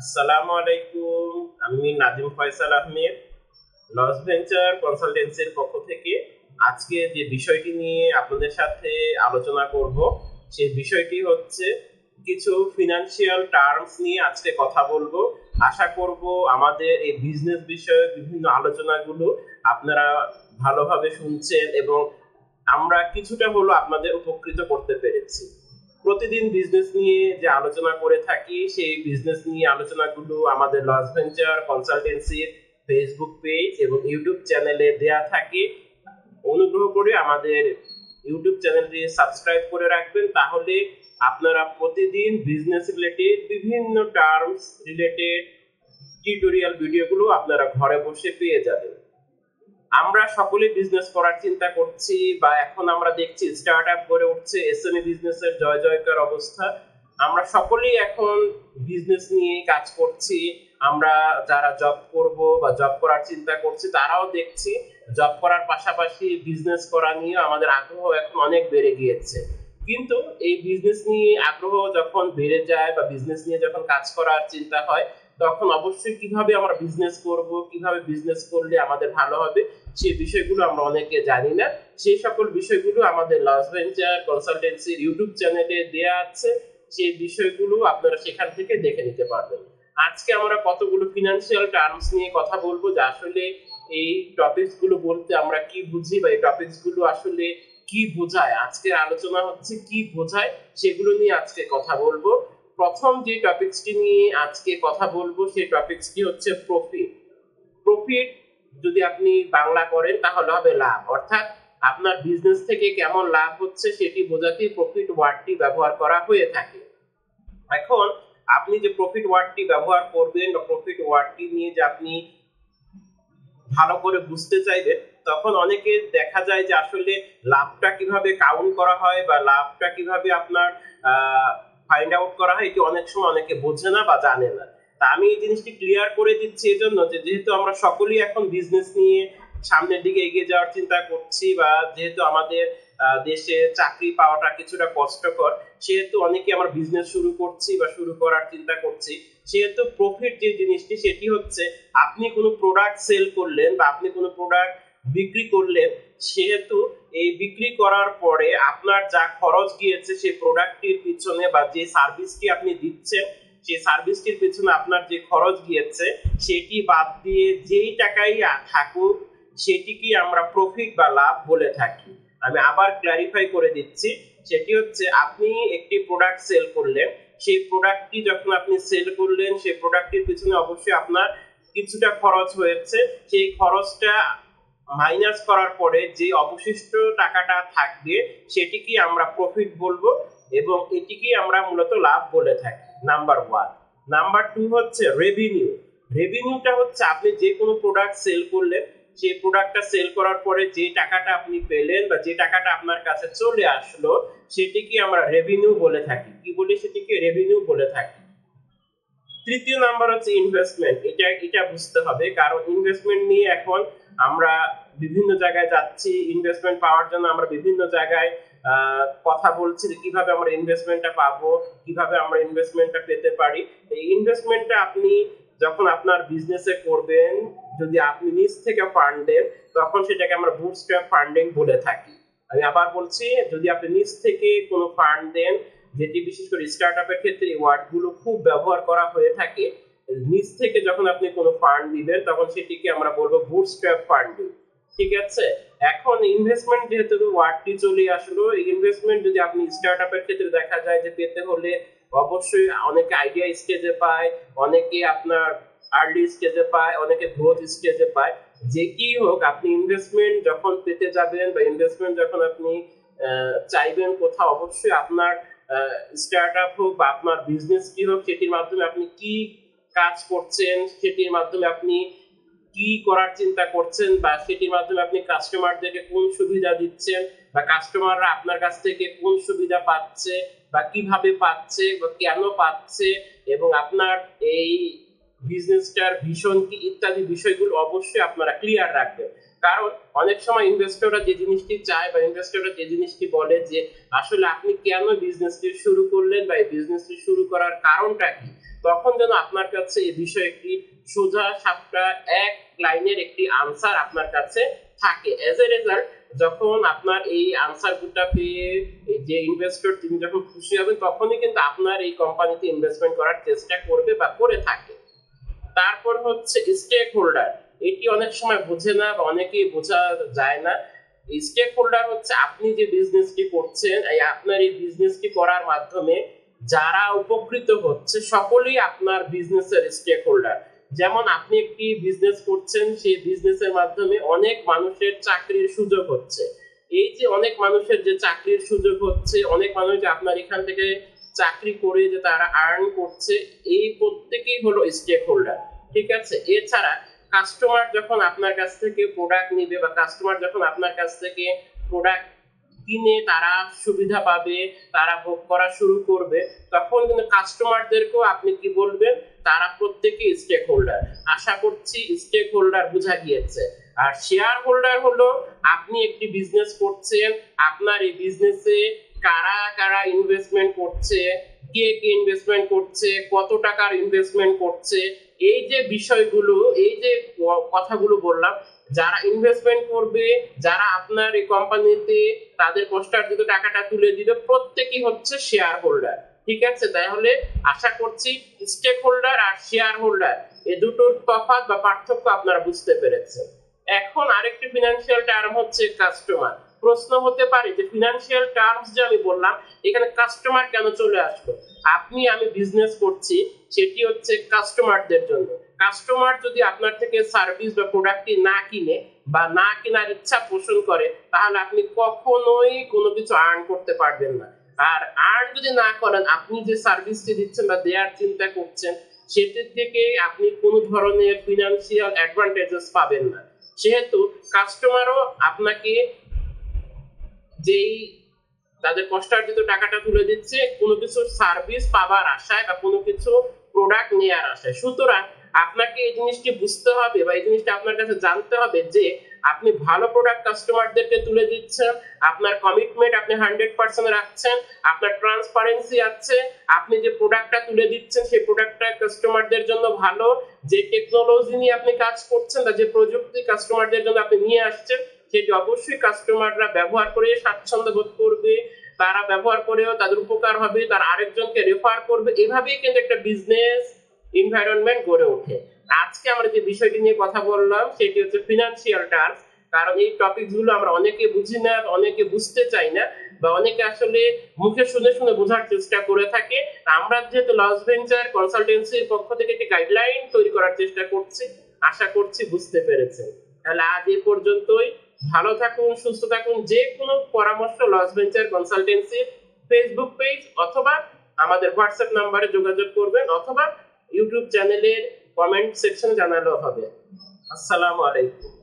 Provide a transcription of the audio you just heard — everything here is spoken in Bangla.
আসসালামু আলাইকুম, আমি নাজিম ফয়সাল আহমেদ, লস ভেঞ্চার কনসালটেন্সির পক্ষ থেকে। আজকে যে বিষয়টি নিয়ে আপনাদের সাথে আলোচনা করব সেই বিষয়টি হচ্ছে কিছু ফিনান্সিয়াল টার্মস নিয়ে আজকে কথা বলব। আশা করব আমাদের এই বিজনেস বিষয়ে বিভিন্ন আলোচনাগুলো আপনারা ভালোভাবে শুনছেন এবং আমরা কিছুটা হলো আপনাদের উপকৃত করতে পেরেছি। প্রতিদিন বিজনেস নিয়ে যে আলোচনা করে থাকি, সেই বিজনেস নিয়ে আলোচনাগুলো আমাদের লস ভেঞ্চার কনসালটেন্সির ফেসবুক পেজ এবং ইউটিউব চ্যানেলে দেয়া থাকে। অনুগ্রহ করে আমাদের ইউটিউব চ্যানেলটি সাবস্ক্রাইব করে রাখবেন, তাহলে আপনারা প্রতিদিন বিজনেস রিলেটেড বিভিন্ন টার্মস রিলেটেড টিউটোরিয়াল ভিডিওগুলো আপনারা ঘরে বসে পেয়ে যাবেন। আমরা সকলে বিজনেস করার চিন্তা করছি বা এখন আমরা দেখছি স্টার্ট আপ গড়ে উঠছে এসএমই বিজনেসের জয় জয়কার অবস্থা। আমরা সকলেই এখন বিজনেস নিয়ে কাজ করছি। আমরা যারা জব করব বা জব করার চিন্তা করছি, তারাও দেখছি জব করার পাশাপাশি বিজনেস করা নিয়ে আমাদের আগ্রহ এখন অনেক বেড়ে গিয়েছে। কিন্তু এই বিজনেস নিয়ে আগ্রহ যখন বেড়ে যায় বা বিজনেস নিয়ে যখন কাজ করার চিন্তা হয় তখন অবশ্যই কীভাবে আমরা বিজনেস করব, কীভাবে বিজনেস করলে আমাদের ভালো হবে সেই বিষয়গুলো আমরা অনেকে জানি না। সেই সকল বিষয়গুলো আমাদের লস ভেঞ্চার কনসালটেন্সির ইউটিউব চ্যানেলে দেয়া আছে। সেই বিষয়গুলো আপনারা সেখান থেকে দেখে নিতে পারবেন। আজকে আমরা কতগুলো ফিনান্সিয়াল টার্মস নিয়ে কথা বলব, যে আসলে এই টপিকসগুলো বলতে আমরা কি বুঝি বা এই টপিকসগুলো আসলে কি বোঝায়? আজকের আলোচনা হচ্ছে কি বোঝায়, সেগুলো নিয়ে আজকে কথা বলব। প্রথম যে টপিকসটি নিয়ে আজকে কথা বলব, সেই টপিকসটি হচ্ছে প্রফিট প্রফিট যদি আপনি বাংলা করেন, তাহলে হবে লাভ। অর্থাৎ আপনার বিজনেস থেকে কেমন লাভ হচ্ছে, সেটি বোঝাতে প্রফিট ওয়ার্ডটি ব্যবহার করা হয়ে থাকে। এখন আপনি যে প্রফিট ওয়ার্ডটি ব্যবহার করবেন বা প্রফিট ওয়ার্ডটি নিয়ে যে আপনি ভালো করে বুঝতে চাইবেন, তখন অনেকে দেখা যায় যে আসলে লাভটা কীভাবে কাউন্ট করা হয় বা লাভটা কীভাবে আপনার ফাইন্ড আউট করা হয় এটি অনেক সময় অনেকে বোঝে না বা জানে না। তা আমি এই জিনিসটি ক্লিয়ার করে দিচ্ছি এই জন্য যে যেহেতু আমরা সকলেই এখন বিজনেস নিয়ে সামনের দিকে এগিয়ে যাওয়ার চিন্তা করছি বা যেহেতু আমাদের দেশে চাকরি পাওয়াটা কিছুটা কষ্টকর, সেহেতু অনেকে আমরা বিজনেস শুরু করছি বা শুরু করার চিন্তা করছি, সেহেতু প্রফিট যে জিনিসটি সেটি হচ্ছে আপনি কোনো প্রোডাক্ট সেল করলেন বা আপনি কোনো প্রোডাক্ট বিক্রি করলেন, সেহেতু এই বিক্রি করার পরে আপনার যা খরচ গিয়েছে সেই প্রোডাক্টটির পিছনে বা যে সার্ভিসটি আপনি দিচ্ছেন, সেই সার্ভিসটির পিছনে আপনার যে খরচ গিয়েছে, সেটি বাদ দিয়ে যেই টাকাই থাকুক সেটিকে আমরা প্রফিট বা লাভ বলে থাকি? আমি আবার ক্লারিফাই করে দিচ্ছি, সেটি হচ্ছে আপনি একটি প্রোডাক্ট সেল করলেন, সেই প্রোডাক্টটি যখন আপনি সেল করলেন, সেই প্রোডাক্টটির পিছনে অবশ্যই আপনার কিছুটা খরচ হয়েছে, সেই খরচটা মাইনাস করার পরে যে অবশিষ্ট টাকাটা থাকবে সেটিকে আমরা প্রফিট বলব এবং এটিকে আমরা মূলত লাভ বলে থাকি। নাম্বার ওয়ান নাম্বার টু হচ্ছে রেভিনিউ রেভিনিউটা হচ্ছে আপনি যে কোনো প্রোডাক্ট সেল করলেন সেই প্রোডাক্টটা সেল করার পরে যে টাকাটা আপনি পেলেন বা যে টাকাটা আপনার কাছে চলে আসলো সেটিকে আমরা রেভিনিউ বলে থাকি। কি বলি সেটিকে? রেভিনিউ বলে থাকি। তৃতীয় নাম্বার হচ্ছে ইনভেস্টমেন্ট এটা এটা বুঝতে হবে, কারণ ইনভেস্টমেন্ট নিয়ে এখন আমরা বিভিন্ন জায়গায় যাচ্ছি ইনভেস্টমেন্ট পাওয়ার জন্য আমরা বিভিন্ন জায়গায় কথা বলছি যে কীভাবে আমরা ইনভেস্টমেন্টটা পাবো, কীভাবে আমরা ইনভেস্টমেন্টটা পেতে পারি। এই ইনভেস্টমেন্টটা আপনি যখন আপনার বিজনেসে করবেন, যদি আপনি নিজ থেকে ফান্ড দেন তখন সেটাকে আমরা বুটস্ট্র্যাপ ফান্ডিং বলে থাকি। আমি আবার বলছি, যদি আপনি নিজ থেকে কোনো ফান্ড দেন যেটি বিশেষ করে স্টার্ট আপের ক্ষেত্রে এই ওয়ার্ডগুলো খুব ব্যবহার করা হয়ে থাকে নিজ থেকে যখন আপনি কোনো ফান্ড দিবেন, তখন সেটিকে আমরা বলব বুটস্ট্র্যাপ ফান্ডিং ঠিক আছে? এখন ইনভেস্টমেন্ট যেহেতু ওয়ার্ডটি চলে আসলো ইনভেস্টমেন্ট যদি আপনি স্টার্ট আপের ক্ষেত্রে দেখা যায় যে পেতে হলে অবশ্যই অনেকে আইডিয়া স্টেজে পায়, অনেকে আপনার আর্লি স্টেজে পায়, অনেকে গ্রোথ স্টেজে পায়। যে কি হোক, আপনি ইনভেস্টমেন্ট যখন পেতে যাবেন বা ইনভেস্টমেন্ট যখন আপনি চাইবেন কোথাও, অবশ্যই আপনার স্টার্ট আপ হোক বা আপনার বিজনেস কি হোক, সেটির মাধ্যমে আপনি কি কাজ করছেন, সেটির মাধ্যমে আপনি কি করার চিন্তা করছেন বা সেটির মাধ্যমে আপনি কাস্টমারদেরকে কোন সুবিধা দিচ্ছেন বা কাস্টমাররা আপনার কাছ থেকে কোন সুবিধা পাচ্ছে বা কীভাবে পাচ্ছে বা কেন পাচ্ছে এবং আপনার এই বিজনেসটার ভীষণ কি ইত্যাদি বিষয়গুলো অবশ্যই আপনারা ক্লিয়ার রাখবেন। কারণ অনেক সময় ইনভেস্টররা যে জিনিসটি চায় বা ইনভেস্টররা যে জিনিসটি বলে যে, আসলে আপনি কেন বিজনেসটি শুরু করলেন বা এই বিজনেসটি শুরু করার কারণটা কি? তখন যেন আপনার কাছে এই বিষয়ে একটি সোজা সাপটা এক লাইনের একটি আনসার আপনার কাছে থাকে। এজ এ রেজাল্ট যখন আপনার এই আনসারগুলো পেয়ে যে ইনভেস্টর তিনি যখন খুশি হবেন, তখনই কিন্তু আপনার এই কোম্পানিতে ইনভেস্টমেন্ট করার চেষ্টা করবে বা করে থাকে। তারপর হচ্ছে স্টেক হোল্ডার এটি অনেক সময় বোঝে না বা অনেকেই বোঝা যায় না। স্টেক হোল্ডার হচ্ছে আপনি যে বিজনেসটি করছেন আপনার এই বিজনেসটি করার মাধ্যমে যারা উপকৃত হচ্ছে, সকলেই আপনার বিজনেসের স্টেক হোল্ডার যেমন আপনি একটি বিজনেস করছেন, সেই বিজনেসের মাধ্যমে অনেক মানুষের চাকরির সুযোগ হচ্ছে। এই যে অনেক মানুষের যে চাকরির সুযোগ হচ্ছে, অনেক মানুষ আপনার এখান থেকে চাকরি করে যে তারা আর্ন করছে, এই প্রত্যেকেই হলো স্টেক হোল্ডার ঠিক আছে? এছাড়া কাস্টমার যখন আপনার কাছ থেকে প্রোডাক্ট নিবে বা কাস্টমার যখন আপনার কাছ থেকে প্রোডাক্ট কিনে তারা সুবিধা পাবে, তারা ভোগ করা শুরু করবে, তখন কিন্তু কাস্টমারদেরকেও আপনি কি বলবেন? তারা প্রত্যেকে স্টেক হোল্ডার আশা করছি স্টেক হোল্ডার বোঝা গিয়েছে। আর শেয়ার হোল্ডার হলো, আপনি একটি বিজনেস করছেন, আপনার এই বিজনেসে কারা কারা ইনভেস্টমেন্ট করছে কে কে ইনভেস্টমেন্ট করছে, কত টাকার ইনভেস্টমেন্ট করছে, এই যে বিষয়গুলো, এই যে কথাগুলো বললাম, যারা ইনভেস্টমেন্ট করবে, যারা আপনার এই কোম্পানিতে তাদের কষ্টার্জিত টাকাটা তুলে দিবে, প্রত্যেকেই হচ্ছে শেয়ার হোল্ডার ঠিক আছে? তাহলে আশা করছি স্টেক হোল্ডার আর শেয়ার হোল্ডার এ দুটোর তফাৎ বা পার্থক্য আপনারা বুঝতে পেরেছেন। এখন আরেকটি ফিনান্সিয়াল টার্ম হচ্ছে কাস্টমার প্রশ্ন হতে পারে যে ফিনান্সিয়াল টার্মস যে আমি বললাম, এখানে কাস্টমার কেন চলে আসলো? আপনি, আমি বিজনেস করছি, সেটি হচ্ছে কাস্টমারদের জন্য। কাস্টমার যদি আপনার থেকে সার্ভিস বা প্রোডাক্টটি না কিনে বা না কেনার ইচ্ছা পোষণ করে, তাহলে আপনি কখনোই কোনো কিছু আর্ন করতে পারবেন না। আর আর্ন যদি না করেন, আপনি যে সার্ভিসটি দিচ্ছেন বা দেওয়ার চিন্তা করছেন, সেটির থেকে আপনি কোনো ধরনের ফিনান্সিয়াল অ্যাডভান্টেজেস পাবেন না। সেহেতু কাস্টমারও আপনাকে যেই তাদের কষ্টার্জিত টাকাটা তুলে দিচ্ছে, কোনো কিছু সার্ভিস পাবার আশায় বা কোনো কিছু প্রোডাক্ট নেওয়ার আশায়। সুতরাং আপনাকে এই জিনিসটি বুঝতে হবে বা এই জিনিসটা আপনার কাছে জানতে হবে যে আপনি ভালো প্রোডাক্ট কাস্টমারদেরকে তুলে দিচ্ছেন, আপনার কমিটমেন্ট আপনি হান্ড্রেড পার্সেন্ট রাখছেন, আপনার ট্রান্সপারেন্সি আছে, আপনি যে প্রোডাক্টটা তুলে দিচ্ছেন সেই প্রোডাক্টটা কাস্টমারদের জন্য ভালো, যে টেকনোলজি নিয়ে আপনি কাজ করছেন বা যে প্রযুক্তি কাস্টমারদের জন্য আপনি নিয়ে আসছেন সেটি অবশ্যই কাস্টমাররা ব্যবহার করে স্বাচ্ছন্দ্য বোধ করবে, তারা ব্যবহার করেও তাদের উপকার হবে, তার আরেকজনকে রেফার করবে, এভাবেই কিন্তু একটা বিজনেস এনভায়রনমেন্ট গড়ে ওঠে। আজকে আমরা যে বিষয়টি নিয়ে কথা বললাম, সেটি হচ্ছে ফিনান্সিয়াল টার্মস কারণ এই টপিকসগুলো আমরা অনেকে বুঝি না অনেকে বুঝতে চাই না, বা অনেকে আসলে মুখে শুনে শুনে বোঝার চেষ্টা করে থাকে। আমরা যেহেতু লস ভেঞ্চার কনসালটেন্সির পক্ষ থেকে একটি গাইডলাইন তৈরি করার চেষ্টা করছি, আশা করছি বুঝতে পেরেছেন। তাহলে আজ এ পর্যন্তই। ভালো থাকুন, সুস্থ থাকুন যে কোনো পরামর্শ Loss Venture consultancy Facebook page অথবা আমাদের হোয়াটসঅ্যাপ নাম্বারে যোগাযোগ করবেন অথবা ইউটিউব চ্যানেলের কমেন্ট সেকশন জানালেও হবে। আসসালামু আলাইকুম।